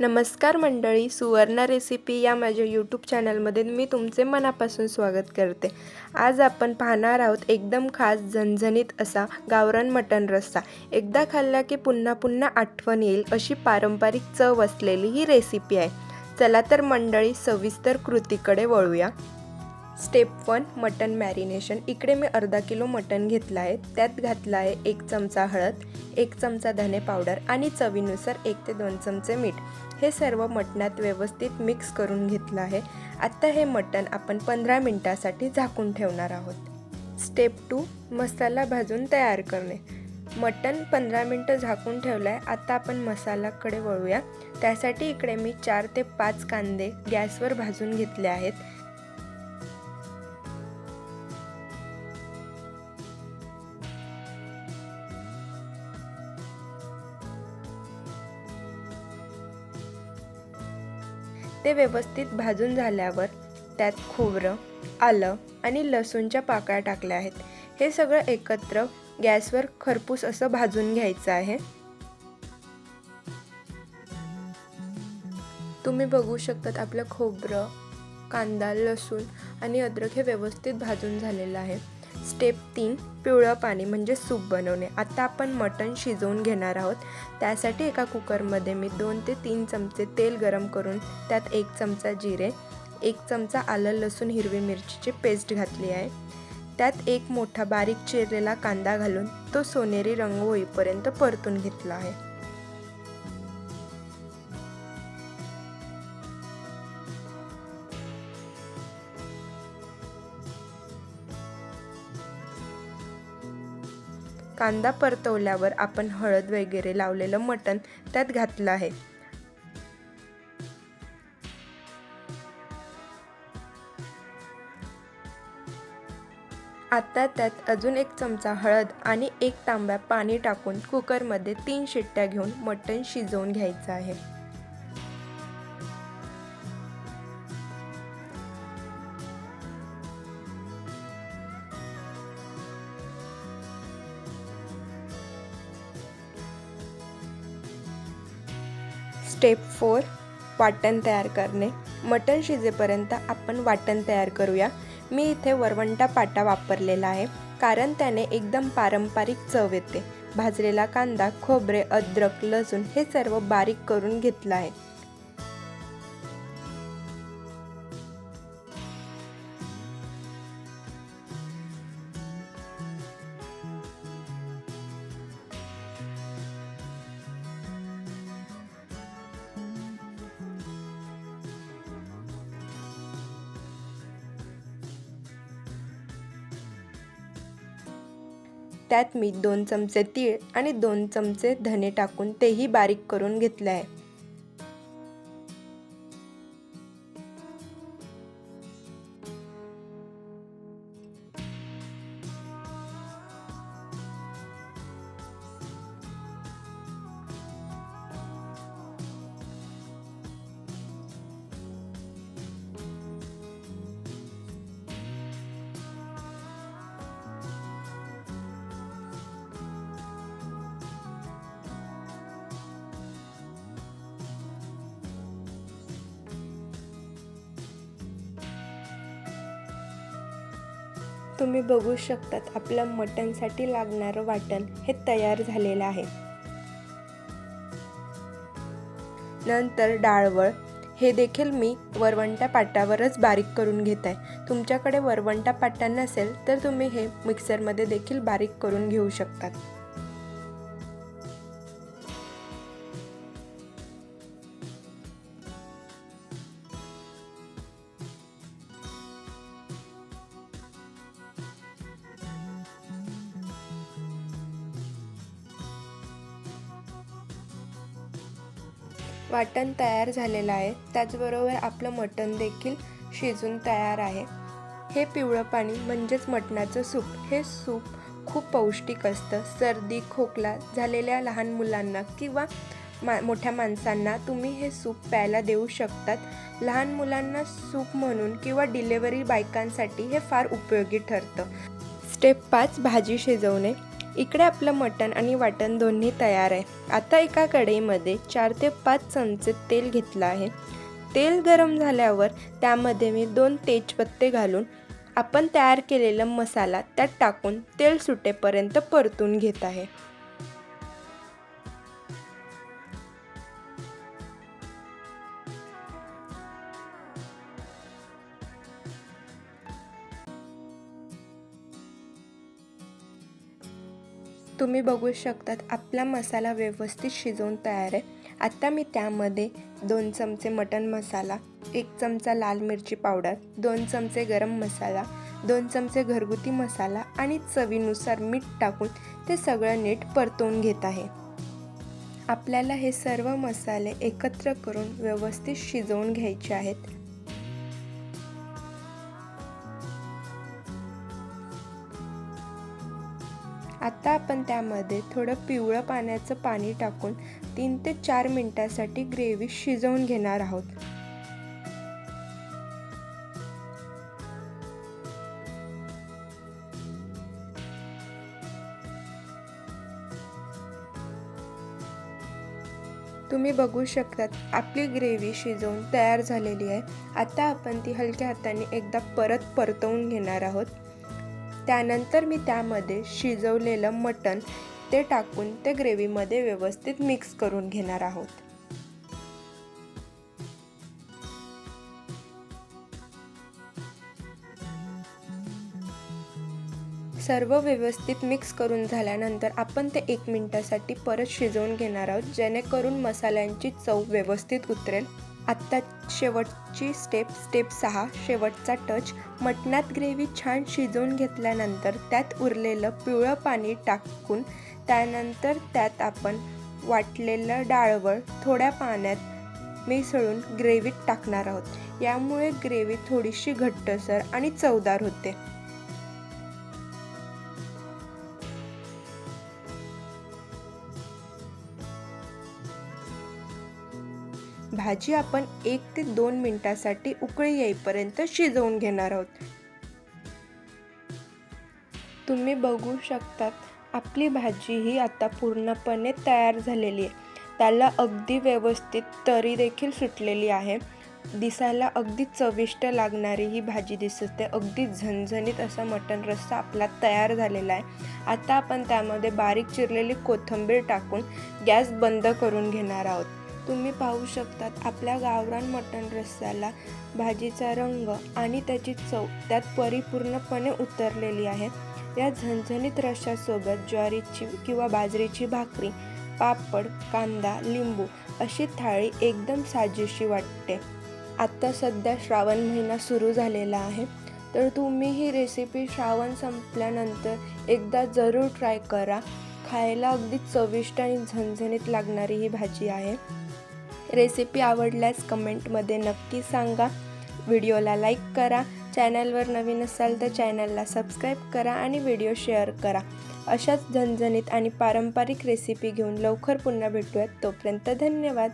नमस्कार मंडळी सुवर्णा रेसिपी या माझ्या यूट्यूब चॅनलमध्ये मी तुमचे मनापासून स्वागत करते. आज आपण पाहणार आहोत एकदम खास झणझणीत असा गावरान मटण रस्सा. एकदा खाल्ला की पुन्हा पुन्हा आठवण येईल अशी पारंपरिक चव असलेली ही रेसिपी आहे. चला तर मंडळी सविस्तर कृतीकडे वळूया. स्टेप वन मटन मॅरिनेशन इकडे मी अर्धा किलो मटन घेतलं आहे. त्यात घातलं आहे एक चमचा हळद एक चमचा धने पावडर आणि चवीनुसार एक ते दोन चमचे मीठ. हे सर्व मटणात व्यवस्थित मिक्स करून घेतलं आहे. आत्ता हे मटण आपण पंधरा मिनटासाठी झाकून ठेवणार आहोत. स्टेप टू मसाला भाजून तयार करणे. मटण पंधरा मिनटं झाकून ठेवलं आहे आत्ता आपण मसाल्याकडे वळूया. त्यासाठी इकडे मी चार ते पाच कांदे गॅसवर भाजून घेतले आहेत. ते व्यवस्थित भाजून झाल्यावर त्यात खोबरं आलं आणि लसूणच्या पाकळ्या टाकल्या आहेत. हे सगळं एकत्र गॅसवर खरपूस असं भाजून घ्यायचं आहे. तुम्ही बघू शकतात आपलं खोबरं कांदा लसूण आणि अद्रक हे व्यवस्थित भाजून झालेलं आहे. स्टेप तीन पिवळं पाणी म्हणजे सूप बनवणे. आता आपण मटण शिजवून घेणार आहोत. त्यासाठी एका कुकरमध्ये मी दोन ते तीन चमचे तेल गरम करून त्यात एक चमचा जिरे एक चमचा आलं लसूण हिरवी मिरचीची पेस्ट घातली आहे. त्यात एक मोठा बारीक चिरलेला कांदा घालून तो सोनेरी रंग होईपर्यंत परतून घेतला आहे. कांदा परतवल्यावर आपण हळद वगैरे लावलेलं मटण त्यात घातलं आहे. आता त्यात अजून एक चमचा हळद आणि एक तांब्या पाणी टाकून कुकरमध्ये तीन शिट्ट्या घेऊन मटण शिजवून घ्यायचं आहे. स्टेप फोर वाटण तयार करणे. मटण शिजेपर्यंत आपण वाटण तयार करूया. मी इथे वरवंटा पाटा वापरलेला आहे कारण त्याने एकदम पारंपरिक चव येते. भाजलेला कांदा खोबरे अद्रक लसूण हे सर्व बारीक करून घेतलं आहे. त्यात मी दोन चमचे तीळ आणि दोन चमचे धने टाकून तेही बारीक करून घेतले आहे तुम्ही बघू शकतात आपलं मटणसाठी लागणारं वाटण हे तयार झालेलं आहे. नंतर डाळवळ. हे देखील मी वरवंटा पाटावरच बारीक करून घेत आहे. तुमच्याकडे वरवंटा पाटा नसेल तर तुम्ही हे मिक्सरमध्ये देखील बारीक करून घेऊ शकतात. वाटण तयार झालेलं आहे. त्याचबरोबर आपलं मटण देखील शिजून तयार आहे. हे पिवळं पाणी म्हणजेच मटणाचं सूप. हे सूप खूप पौष्टिक असतं. सर्दी खोकला झालेल्या लहान मुलांना किंवा मा मोठ्या माणसांना तुम्ही हे सूप प्यायला देऊ शकतात. लहान मुलांना सूप म्हणून किंवा डिलेवरी बायकांसाठी हे फार उपयोगी ठरतं. स्टेप पाच भाजी शिजवणे. इकडे आपलं मटण आणि वाटण दोन्ही तयार आहे. आता एका कढईमध्ये चार ते पाच चमचे तेल घेतलं आहे. तेल गरम झाल्यावर त्यामध्ये मी दोन तेजपत्ते घालून आपण तयार केलेला मसाला त्यात टाकून तेल सुटेपर्यंत परतून घेत आहे. तुम्ही बघू शकतात आपला मसाला व्यवस्थित शिजवून तयार आहे. आत्ता मी त्यामध्ये दोन चमचे मटन मसाला एक चमचा लाल मिरची पावडर दोन चमचे गरम मसाला दोन चमचे घरगुती मसाला आणि चवीनुसार मीठ टाकून ते सगळं नीट परतवून घेत आहे. आपल्याला हे सर्व मसाले एकत्र करून व्यवस्थित शिजवून घ्यायचे आहेत. आता आपण त्यामध्ये थोडं पिवळं पाण्याचं पाणी टाकून तीन ते चार मिनटासाठी ग्रेव्ही शिजवून घेणार आहोत. तुम्ही बघू शकतात आपली ग्रेव्ही शिजवून तयार झालेली आहे. आता आपण ती हलक्या हाताने एकदा परत परतवून घेणार आहोत. त्यानंतर मी त्यामध्ये शिजवलेलं मटण ते टाकून ते ग्रेव्हीमध्ये व्यवस्थित मिक्स करून घेणार आहोत. सर्व व्यवस्थित मिक्स करून झाल्यानंतर आपण ते एक मिनटासाठी परत शिजवून घेणार आहोत जेणेकरून मसाल्यांची चव व्यवस्थित उतरेल. आत्ता शेवटची स्टेप स्टेप सहा शेवटचा टच मटणात ग्रेव्ही छान शिजवून घेतल्यानंतर त्यात उरलेलं पिवळं पाणी टाकून त्यानंतर त्यात आपण वाटलेलं डाळवळ थोड्या पाण्यात मिसळून ग्रेव्हीत टाकणार आहोत. यामुळे ग्रेव्ही थोडीशी घट्टसर आणि चवदार होते. भाजी आपण एक ते दोन मिनिटासाठी उकळी येईपर्यंत शिजवून घेणार आहोत. तुम्ही बघू शकतात आपली भाजी ही आता पूर्णपणे तयार झालेली आहे. त्याला अगदी व्यवस्थित तरी देखील सुटलेली आहे. दिसायला अगदी चविष्ट लागणारी ही भाजी दिसते. अगदी झणझणीत असा मटण रस्सा आपला तयार झालेला आहे. आता आपण त्यामध्ये बारीक चिरलेली कोथिंबीर टाकून गॅस बंद करून घेणार आहोत. तुम्ही पाहू शकतात आपल्या गावरान मटण रस्साला भाजीचा रंग आणि त्याची चव त्यात परिपूर्णपणे उतरलेली आहे. या झणझणीत रश्श्यासोबत ज्वारीची किंवा बाजरीची भाकरी पापड कांदा लिंबू अशी थाळी एकदम साजेशी वाटते. आत्ता सध्या श्रावण महिना सुरू झालेला आहे. तर तुम्ही ही रेसिपी श्रावण संपल्यानंतर एकदा जरूर ट्राय करा. खायला अगदी चविष्ट आणि झणझणीत लागणारी ही भाजी आहे. रेसिपी आवडल्यास कमेंटमध्ये नक्की सांगा. व्हिडिओला लाईक करा. चॅनलवर नवीन असाल तर चॅनलला सबस्क्राईब करा आणि व्हिडिओ शेअर करा. अशाच झणझणीत आणि पारंपरिक रेसिपी घेऊन लवकर पुन्हा भेटूयात. तोपर्यंत धन्यवाद.